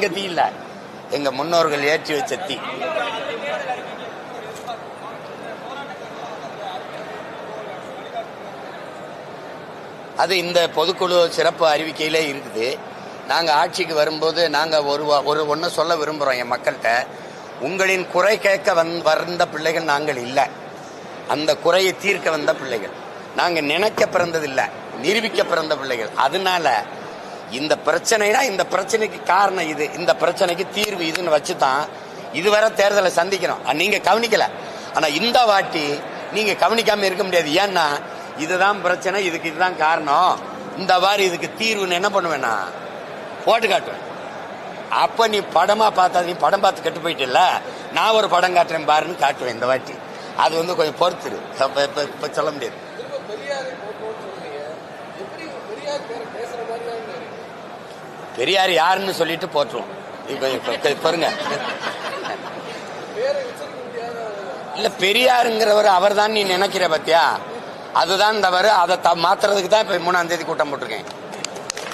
எங்க தீ இல்ல? எங்க முன்னோர்கள் ஏற்றி வச்ச தீ. அது இந்த பொதுக்குழு சிறப்பு அறிவிக்கையிலே இருக்குது. நாங்கள் ஆட்சிக்கு வரும்போது நாங்கள் ஒரு ஒரு ஒன்று சொல்ல விரும்புகிறோம் என் மக்கள்கிட்ட. உங்களின் குறை கேட்க வந் வந்த பிள்ளைகள் நாங்கள் இல்லை. அந்த குறையை தீர்க்க வந்த பிள்ளைகள். நாங்கள் நினைக்க பிறந்ததில்லை நிரூபிக்க பிறந்த பிள்ளைகள். அதனால இந்த பிரச்சனைனா இந்த பிரச்சனைக்கு காரணம் இது. இந்த பிரச்சனைக்கு தீர்வு இதுன்னு வச்சு தான் இதுவரை தேர்தலை சந்திக்கிறோம். நீங்கள் நீங்க கவனிக்கல. ஆனா இந்த வாட்டி நீங்க கவனிக்காம இருக்க முடியாது. ஏன்னா இதுதான் பிரச்சனை இதுக்கு இதுதான் காரணம். இந்த வாரி இதுக்கு தீர்வுன்னு என்ன பண்ணுவேன்னா போட்டு காட்டுவேன். அப்ப நீ படமா பார்த்தா நீ படம் பார்த்து கெட்டு போயிட்டில்ல? நான் ஒரு படம் காட்டுறேன் பாருன்னு காட்டுவேன் இந்த வாட்டி. அது வந்து கொஞ்சம் பொறுத்துரு. இப்போ இப்ப சொல்ல முடியாது திரும்ப பெரியாரை போட்டோம்னு சொல்றீங்க எப்படி பெரியார் பேரை பேசுற மாதிரியான இருக்கு. பெரியார் யாருன்னு சொல்லிட்டு போட்டுருவோம் இப்போ பாருங்க. இல்ல பெரியாருங்கிறவர் அவர் தான் நீ நினைக்கிற பத்தியா? அதுதான் தவறு அதை த மாத்துறதுக்கு தான் இப்ப மூணாம் தேதி கூட்டம் போட்டிருக்கேன்.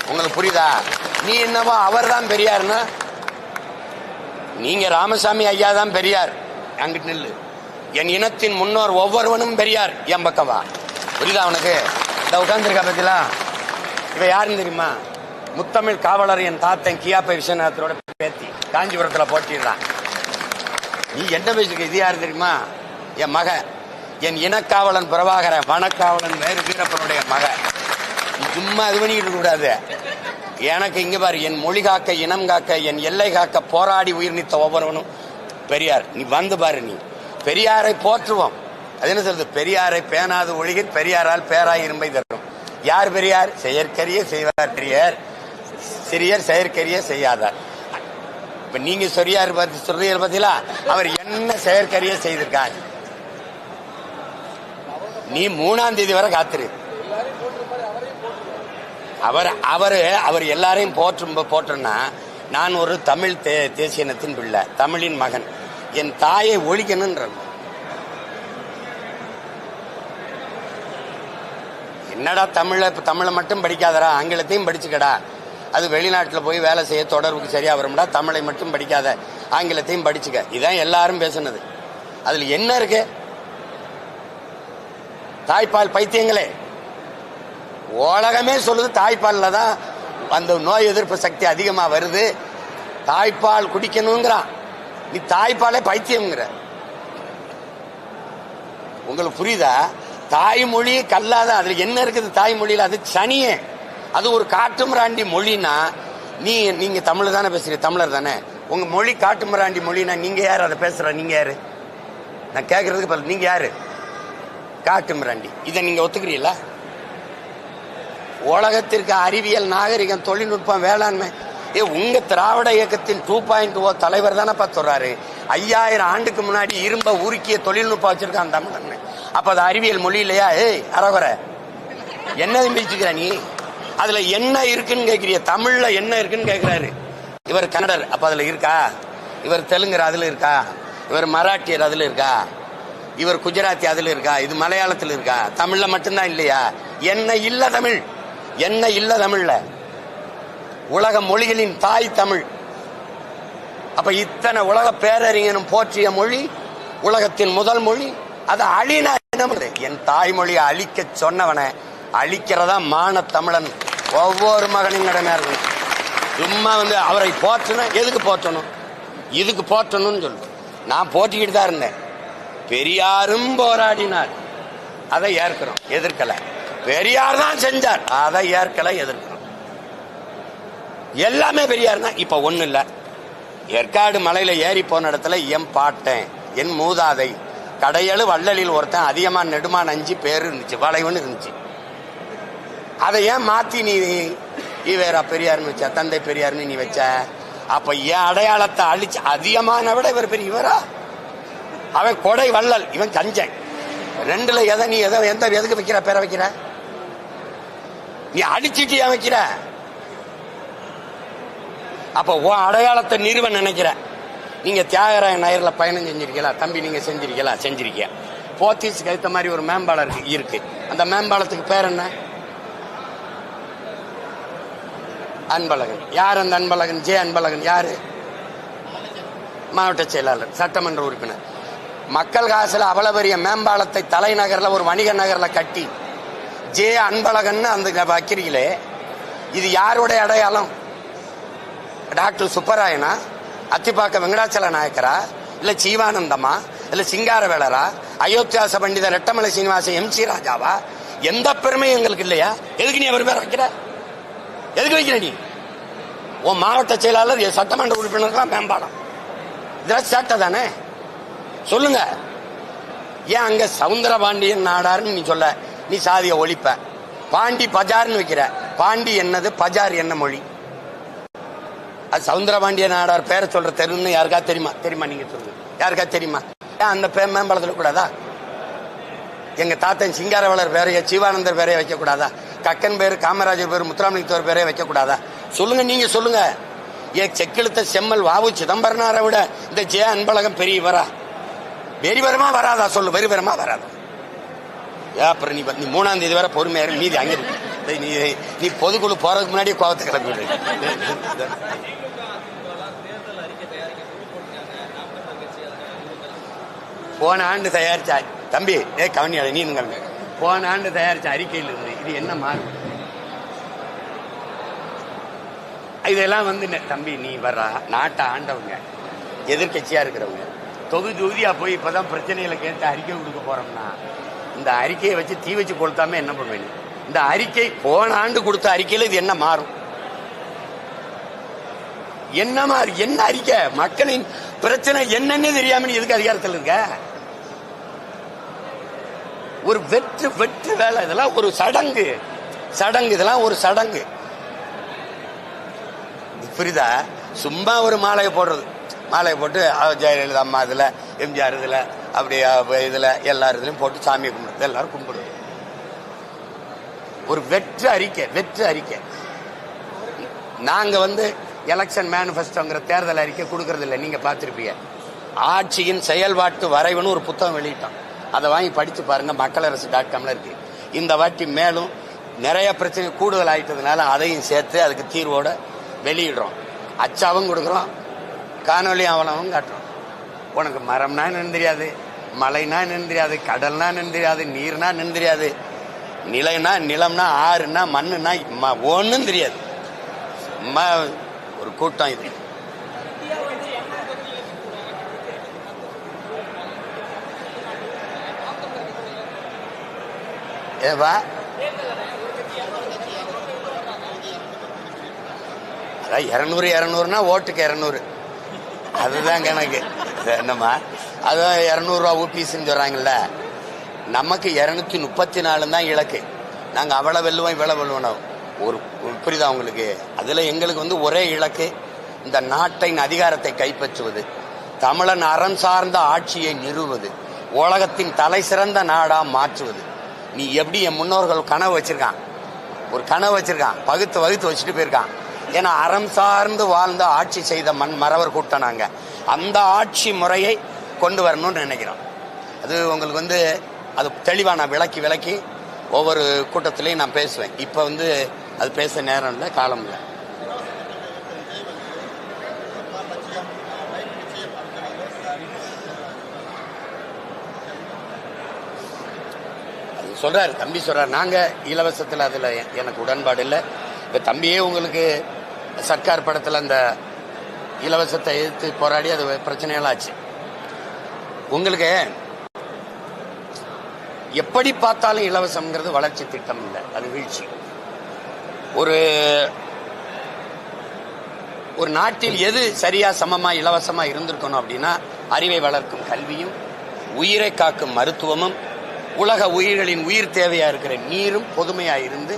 உங்களுக்கு புரியுதா? நீ என்னவோ அவர் தான் பெரியார்னா. நீங்க ராமசாமி ஐயா தான் பெரியார். அங்கிட்டு நில்லு. என் இனத்தின் முன்னோர் ஒவ்வொருவனும் பெரியார் என் பக்கவா புரியுதா உனக்கு? இந்த உட்கார்ந்துருக்கா பத்திலாம் இவ யாருன்னு தெரியுமா? முத்தமிழ் காவலர் என் தாத்தன் கியாப்பை விஸ்வநாதரோட பேத்தி. காஞ்சிபுரத்துல போட்டிடுறான் நீ என்ன பேசிருக்க இது யாரு தெரியுமா? என் மக. என் இனக்காவலன் பிரபாகரன் வனக்காவலன் வேறு வீரப்பனுடைய மக. சும்மா இது பண்ணிட்டு கூடாது. எனக்கு இங்க பாரு என் மொழி காக்க இனம் காக்க என் எல்லை காக்க போராடி உயிர் நீத்த ஒவ்வொருவனும் பெரியார். நீ வந்து பாரு நீ. பெரியாரை போற்றுவோம். அது என்ன சொல்றது? பெரியாரை பேணாது ஒழிகில் பெரியாரால் பேராய் இரும்பை தரும். யார் பெரியார்? செயற்கரிய செய்வார் பெரியார். சிறியர் செயற்கரிய செய்யாதார். இப்ப நீங்க சொரியார் பத்தி சொல்றீங்க பாத்தீங்களா அவர் என்ன செயற்கரிய செய்திருக்கார்? நீ மூணாம் தேதி வரை காத்துரு. அவர் அவர் அவர் எல்லாரையும் போற்றும் போட்டுன்னா நான் ஒரு தமிழ் தே தேசிய இனத்தின் பிள்ளை தமிழின் மகன். என் தாயை ஒழிக்கணுன்ற என்னடா தமிழ தமிழை மட்டும் படிக்காதடா ஆங்கிலத்தையும் படிச்சுக்கடா. அது வெளிநாட்டில் போய் வேலை செய்ய தொடர்புக்கு சரியா வரும்டா. தமிழை மட்டும் படிக்காத ஆங்கிலத்தையும் படிச்சுக்க. இதான் எல்லாரும் பேசுனது. அதுல என்ன இருக்கு? தாய்ப்பால் பைத்தியங்களே. உலகமே சொல்லுது தாய்ப்பாலில் தான் அந்த நோய் எதிர்ப்பு சக்தி அதிகமா வருது. தாய்ப்பால் குடிக்கணுங்கிறான். நீ தாய்ப்பாலே பைத்தியம்ங்கிற. உங்களுக்கு புரியுதா? தாய்மொழி கல்லாத அதுல என்ன இருக்குது தாய்மொழியில? அது சனியே. அது ஒரு காட்டுமிராண்டி மொழினா நீ நீங்க தமிழ் தானே பேசுறீங்க தமிழர் தானே? உங்க மொழி காட்டுமிராண்டி மொழினா நீங்க யார்? அதை பேசுற நீங்க யாரு? நான் கேட்கறதுக்கு பதில் நீங்க யாரு? காட்டுமிராண்டி இதை நீங்க ஒத்துக்கிறீங்களா? உலகத்திற்கு அறிவியல் நாகரிகம் தொழில்நுட்பம் வேளாண்மை. ஏ உங்க திராவிட இயக்கத்தின் டூ பாயிண்ட் ஓ தலைவர் தானே பார்த்துறாரு ஐயாயிரம் ஆண்டுக்கு முன்னாடி இரும்ப உருக்கிய தொழில்நுட்பம் வச்சிருக்கான் தமிழன். அப்ப அது அறிவியல் மொழி இல்லையா? ஏய் அரகுற என்ன பிரிச்சுக்கிற நீ? அதுல என்ன இருக்குன்னு கேக்குறிய தமிழ்ல என்ன இருக்குன்னு கேக்குறாரு. இவர் கன்னடர் அப்ப அதுல இருக்கா? இவர் தெலுங்கர் அதுல இருக்கா? இவர் மராட்டியர் அதுல இருக்கா? இவர் குஜராத்தி அதுல இருக்கா? இது மலையாளத்துல இருக்கா? தமிழ்ல மட்டும்தான் இல்லையா? என்ன இல்ல தமிழ். என்ன இல்ல தமிழ்ல. உலக மொழிகளின் தாய் தமிழ். அப்ப இத்தனை உலக பேரறிஞனும் போற்றிய மொழி உலகத்தின் முதல் மொழி அது அழினா என்ன என் தாய்மொழியை அழிக்க சொன்னவனை. அழிக்கிறதா மான தமிழன். ஒவ்வொரு மகனின் கடமையா இருக்கணும் சும்மா வந்து அவரை போற்றணும் எதுக்கு போற்றணும்? இதுக்கு போற்றணும்னு சொல்லு. நான் போட்டிக்கிட்டு தான் இருந்தேன். பெரியாரும் போராடினார். அதை ஏற்கிறோம். எதிர்க்கல. பெரியார் தான் செஞ்சார். அதை ஏற்கல எதிர்க்கிறோம். எல்லாமே பெரியார் தான். இப்ப ஒண்ணு இல்ல. ஏற்காடு மலையில ஏறி போன இடத்துல என் பாட்டேன். என் மூதாதை. கடையழு வள்ளலில் ஒருத்தன் அதிகமா நெடுமா நஞ்சு பேர் இருந்துச்சு. வளைவுன்னு இருந்துச்சு. அதை ஏன் மாத்தி நீ ஈவேரா பெரியார்னு வச்ச தந்தை பெரியார்னு நீ வச்ச? அப்ப என் அடையாளத்தை அழிச்சு அதிகமான விட இவர் பெரிய இவரா? அவன் கொடை வள்ளல் இவன் கஞ்சன் ரெண்டுல எதை நீ எதை எந்த எதுக்கு வைக்கிற பேரை வைக்கிற? நீ அடிச்சுட்டு ஏன் வைக்கிற? அப்ப உன் அடையாளத்தை நிறுவ நினைக்கிற. நீங்க தியாகராய நயர்ல பயணம் செஞ்சிருக்கீங்களா? தம்பி நீங்க செஞ்சிருக்கீங்களா? செஞ்சிருக்கியா? போத்தீஸ்க்கு ஏற்ற மாதிரி ஒரு மேம்பாலம் இருக்கு இருக்கு. அந்த மேம்பாலத்துக்கு பேர் என்ன? அன்பழகன். யார் அந்த அன்பழகன்? ஜே அன்பழகன். யாரு? மாவட்ட செயலாளர் சட்டமன்ற உறுப்பினர். மக்கள் காசுல அவ்வளவு பெரிய மேம்பாலத்தை தலைநகர்ல ஒரு வணிக நகர்ல கட்டி ஜே அன்பழகன் அந்த வைக்கிறீங்களே இது யாருடைய அடையாளம்? டாக்டர் சுப்பராயனா? அத்திப்பாக்க வெங்கடாச்சல நாயக்கரா? இல்ல ஜீவானந்தமா? இல்ல சிங்காரவேலரா? அயோத்தியாச பண்டித ரெட்டமலை சீனிவாச எம் சி ராஜாவா? எந்த பெருமையும் எங்களுக்கு இல்லையா? எதுக்கு நீ அவர் பேர் வைக்கிற எதுக்கு வைக்கிற நீ? உன் மாவட்ட செயலாளர் சட்டமன்ற உறுப்பினர்களாம் மேம்பாலம். இதெல்லாம் சேட்டை தானே? சொல்லுங்க. ஏன் அங்க சவுந்தரபாண்டியன் நாடாருன்னு நீ சொல்ல? நீ சாதிய ஒழிப்ப. பாண்டி பஜார்னு வைக்கிற. பாண்டி என்னது? பஜார் என்ன மொழி? அது சவுந்தரபாண்டிய நாடார் பேரை சொல்ற தெருன்னு யாருக்கா தெரியுமா? தெரியுமா நீங்க சொல்லுங்க யாருக்கா தெரியுமா? ஏன் அந்த பேர் மேம்பாலத்தில் கூடாதா? எங்க தாத்தன் சிங்காரவளர் பேரைய சிவானந்தர் பேரைய வைக்க கூடாதா கக்கன் பேர் காமராஜர் பேர் முத்துராமலிங்கத்தவர் பேரே வைக்கக்கூடாதா? சொல்லுங்க நீங்க சொல்லுங்க. ஏன் செக்கெழுத்த செம்மல் வாவு சிதம்பரனாரை விட இந்த ஜெய அன்பழகம் பெரியவரா? வெறிவரமா வராதா? சொல்லு வெறிவரமா வராதா? ஏ அப்புறம் நீ நீ மூணாம் தேதி வரை பொறுமையாக மீதி அங்க நீ நீ பொதுக்குழு போறதுக்கு முன்னாடியே கோவத்தை கிளப்பி போன ஆண்டு தயாரிச்சா தம்பி ஏ கவனியாடு நீ கவனி போன ஆண்டு தயாரிச்ச அறிக்கையில் இருந்து இது என்ன மாறும் இதெல்லாம் வந்து தம்பி நீ வர்றா நாட்டை ஆண்டவங்க எதிர்க்கட்சியா இருக்கிறவங்க தொகுதி தொகுதியா போய் இப்பதான் பிரச்சனைகளை கேட்டு அறிக்கை கொடுக்க போறோம்னா இந்த அறிக்கையை வச்சு தீ வச்சு கொளுத்தாம என்ன பண்ணுவேன் இந்த அறிக்கை போன ஆண்டு கொடுத்த அறிக்கையில் இது என்ன மாறும்? என்ன மாறு என்ன அறிக்கை? மக்களின் பிரச்சனை என்னன்னு தெரியாம எதுக்கு அதிகாரத்தில் இருக்க? ஒரு வெற்று வெற்று வேலை இதெல்லாம் ஒரு சடங்கு. சடங்கு இதெல்லாம் ஒரு சடங்கு. புரியுதா? சும்மா ஒரு மாலையை போடுறது. மாலையை போட்டு ஜெயலலிதா அம்மா இதில் எம்ஜிஆர் இதில் அப்படி இதில் எல்லார் இதுலையும் போட்டு சாமியை கும்பிடுறது. எல்லாரும் கும்பிடுவோம் ஒரு வெற்று அறிக்கை வெற்று அறிக்கை. நாங்கள் வந்து எலெக்ஷன் மேனிஃபெஸ்டோங்கிற தேர்தல் அறிக்கை கொடுக்கறதில்ல. நீங்கள் பார்த்துருப்பீங்க. ஆட்சியின் செயல்பாட்டு வரைவுன்னு ஒரு புத்தகம் வெளியிட்டோம். அதை வாங்கி படித்து பாருங்க மக்களரசு டாட் காம்ல இருக்கு. இந்த வாட்டி மேலும் நிறைய பிரச்சனை கூடுதல் ஆயிட்டதுனால அதையும் சேர்த்து அதுக்கு தீர்வோட வெளியிடுறோம். அச்சாவும் கொடுக்குறோம் காணொலி ஆவணமும் காட்டுறோம். உனக்கு மரம்னா நின்று தெரியாது மலைனா நின்று தெரியாது கடல்னா நின்று தெரியாது நீர்னா நின்று தெரியாது நிலைனா நிலம்னா ஆறுனா மண்ணுனா ம- தெரியாது. ம- ஒரு கூட்டம் இது. ஏவா? அதான் இரநூறு இரநூறுனா ஓட்டுக்கு இரநூறு. அதுதான் கணக்கு. என்னம்மா? அதான் இரநூறுவா ஊபிஸ்ன்னு சொல்கிறாங்கல்ல நமக்கு இரநூத்தி முப்பத்தி நாலு தான் இலக்கு. நாங்கள் அவ்வளோ வெல்லுவோம் இவ்வளோ வெல்லுவோம் ஒரு புரிதா புரியுதா உங்களுக்கு? அதில் எங்களுக்கு வந்து ஒரே இலக்கு. இந்த நாட்டின் அதிகாரத்தை கைப்பற்றுவது. தமிழன் அறம் சார்ந்த ஆட்சியை நிறுவது உலகத்தின் தலை சிறந்த நாடாக மாற்றுவது. நீ எப்படி என் முன்னோர்கள் கனவு வச்சிருக்கான் ஒரு கனவு வச்சிருக்கான் பகுத்து வகுத்து வச்சுட்டு போயிருக்கான் ஏன்னா அறம் சார்ந்து வாழ்ந்த ஆட்சி செய்த மண் மறவர் கூட்டம் நாங்கள் அந்த ஆட்சி முறையை கொண்டு வரணும்னு நினைக்கிறோம். அது உங்களுக்கு வந்து அது தெளிவாக நான் விளக்கி விளக்கி ஒவ்வொரு கூட்டத்திலையும் நான் பேசுவேன். இப்போ வந்து அது பேச நேரம் இல்லை காலம் இல்லை. அது சொல்றாரு தம்பி சொல்றாரு நாங்க இலவசத்தில் அதுல எனக்கு உடன்பாடு இல்லை. இப்ப தம்பியே உங்களுக்கு சர்க்கார் படத்தில் அந்த இலவசத்தை எதிர்த்து போராடி அது பிரச்சனையெல்லாம் ஆச்சு. உங்களுக்கு எப்படி பார்த்தாலும் இலவசம்ங்கிறது வளர்ச்சி திட்டம் இல்லை. அது வீழ்ச்சி. ஒரு ஒரு நாட்டில் எது சரியா சமமா இலவசமா இருந்திருக்கணும் அப்படின்னா அறிவை வளர்க்கும் கல்வியும் உயிரை காக்கும் மருத்துவமும் உலக உயிர்களின் உயிர் தேவையா இருக்கிற நீரும் பொதுமையா இருந்து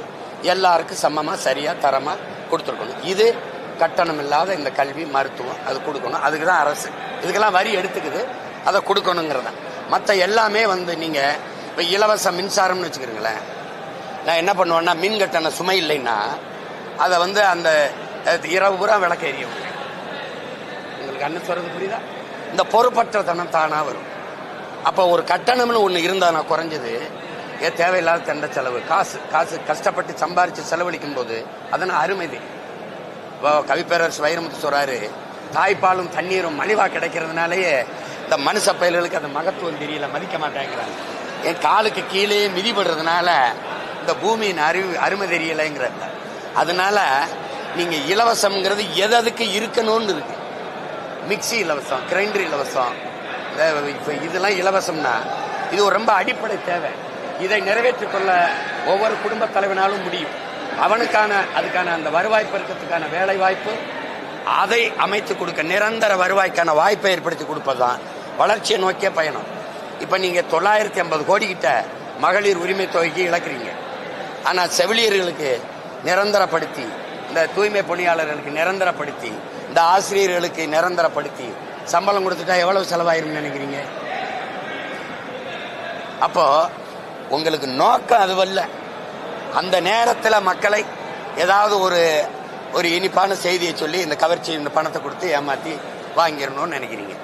எல்லாருக்கும் சமமா சரியா தரமா கொடுத்துருக்கணும். இது கட்டணம் இல்லாத இந்த கல்வி மருத்துவம் அது கொடுக்கணும். அதுக்கு தான் அரசு. இதுக்கெல்லாம் வரி எடுத்துக்குது. அதை கொடுக்கணுங்கிறத. மற்ற எல்லாமே வந்து நீங்க இப்ப இலவச மின்சாரம்னு வச்சுக்கிறீங்களேன். நான் என்ன பண்ணுவேன்னா மின் கட்டண சுமை இல்லைன்னா அதை வந்து அந்த இரவு பூரா விளக்க எரிய உங்களுக்கு அண்ணன் சொல்றது புரியுதா? இந்த பொறுப்பற்ற தனம் தானா வரும். அப்போ ஒரு கட்டணம்னு ஒன்று இருந்தால் நான் குறைஞ்சது. ஏன் தேவையில்லாத தண்ட செலவு. காசு காசு கஷ்டப்பட்டு சம்பாரித்து செலவழிக்கும் போது அதனால் அருமை இப்போ கவிப்பேரரசு வைரமுத்து சொல்கிறாரு தாய்ப்பாலும் தண்ணீரும் மலிவாக கிடைக்கிறதுனாலேயே இந்த மனுஷ பயல்களுக்கு அந்த மகத்துவம் தெரியல மதிக்க மாட்டேங்கிறாங்க. என் காலுக்கு கீழே மிதிபடுறதுனால இந்த பூமியின் அறிவு அருமை தெரியலைங்கிறத அதனால நீங்கள் இலவசம்ங்கிறது எது அதுக்கு இருக்கணும்னு இருக்கு. மிக்ஸி இலவசம் கிரைண்டர் இலவசம் இப்போ இதெல்லாம் இலவசம்னா இது ஒரு ரொம்ப அடிப்படை தேவை. இதை நிறைவேற்றிக் கொள்ள ஒவ்வொரு குடும்ப தலைவனாலும் முடியும். அவனுக்கான அதுக்கான அந்த வருவாய் பெருக்கத்துக்கான வேலை வாய்ப்பு அதை அமைத்து கொடுக்க நிரந்தர வருவாய்க்கான வாய்ப்பை ஏற்படுத்தி கொடுப்பதுதான் வளர்ச்சியை நோக்கிய பயணம். இப்ப நீங்க தொள்ளாயிரத்தி ஐம்பது கோடி கிட்ட மகளிர் உரிமை தொகைக்கு இழக்கிறீங்க. ஆனா செவிலியர்களுக்கு நிரந்தரப்படுத்தி இந்த தூய்மை பணியாளர்களுக்கு நிரந்தரப்படுத்தி இந்த ஆசிரியர்களுக்கு நிரந்தரப்படுத்தி சம்பளம் கொடுத்துட்டா எவ்வளவு செலவாயிரும்னு நினைக்கிறீங்க? அப்போ உங்களுக்கு நோக்கம் அதுவல்ல. அந்த நேரத்தில் மக்களை ஏதாவது ஒரு ஒரு இனிப்பான செய்தியை சொல்லி இந்த கவர்ச்சி இந்த பணத்தை கொடுத்து ஏமாத்தி வாங்கிடணும்னு நினைக்கிறீங்க.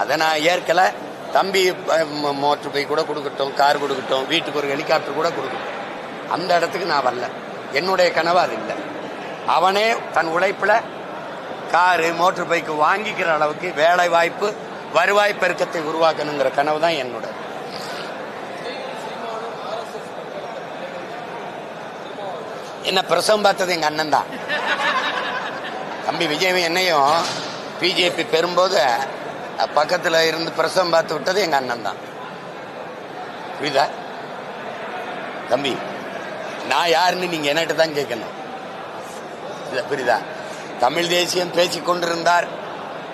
அதை நான் ஏற்கல. தம்பி மோட்டர் பைக் கூட கொடுக்கட்டும் கார் கொடுக்கட்டும் வீட்டுக்கு ஒரு ஹெலிகாப்டர் கூட கொடுக்கட்டும். அந்த இடத்துக்கு நான் வரல. என்னுடைய கனவு அது இல்லை. அவனே தன் உழைப்பில் காரு மோட்டர் பைக்கு வாங்கிக்கிற அளவுக்கு வேலை வாய்ப்பு வருவாய் பெருக்கத்தை உருவாக்கணுங்கிற கனவு தான் என்னோட என்ன பிரசவம் பார்த்தது எங்க அண்ணன் தான். தம்பி விஜய் என்னையும் பிஜேபி பெறும்போது பக்கத்தில் பக்கத்துல இருந்து பிரசவம் பார்த்து விட்டது எங்க அண்ணன் தான். புரியுதா? தம்பி நான் யாருன்னு நீங்க என்கிட்ட தான் கேட்கணும். இல்ல, புரியுதா? தமிழ் தேசியம் பேசிக் கொண்டிருந்தார்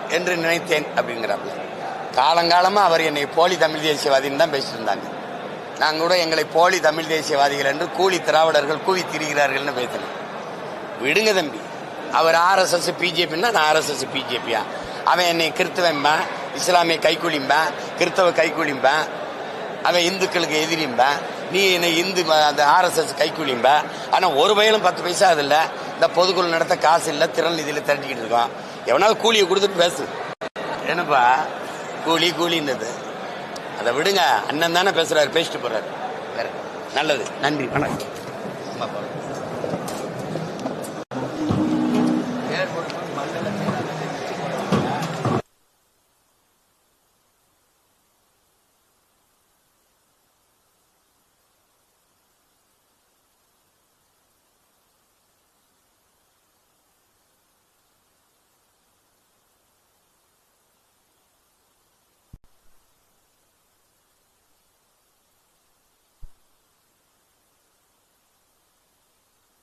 என்று நினைத்தேன் அப்படிங்கிறாப்ல. காலங்காலமா அவர் என்னை போலி தமிழ் தேசியவாதின்னு தான் பேசிட்டு இருந்தாங்க. நாங்க கூட எங்களை போலி தமிழ் தேசியவாதிகள் என்று கூலி திராவிடர்கள் கூவி திரிகிறார்கள்னு பேசினேன். விடுங்க தம்பி. அவர் ஆர்எஸ்எஸ் பிஜேபின்னா நான் ஆர்எஸ்எஸ் பிஜேபியா? அவன் என்னை கிறிஸ்தவன்பேன் இஸ்லாமிய கைக்கூலிம்பேன் கிறிஸ்தவ கைக்கூலிம்பேன் அவன் இந்துக்களுக்கு எதிரிம்பேன் நீ என்னை இந்து அந்த ஆர்எஸ்எஸ் கைக்குழிம்ப ஆனால் ஒரு வயலும் பத்து பைசா அது இல்லை. இந்த பொதுக்குழு நடத்த காசு இல்லை திறன் நிதியில திரட்டிக்கிட்டு இருக்கோம். எவனாவது கூலியை கொடுத்துட்டு பேசு. என்னப்பா? கூலி கூலின்றது. அதை விடுங்க. அண்ணன் தானே பேசுறாரு பேசிட்டு போறாரு. நல்லது. நன்றி வணக்கம். ஆமா,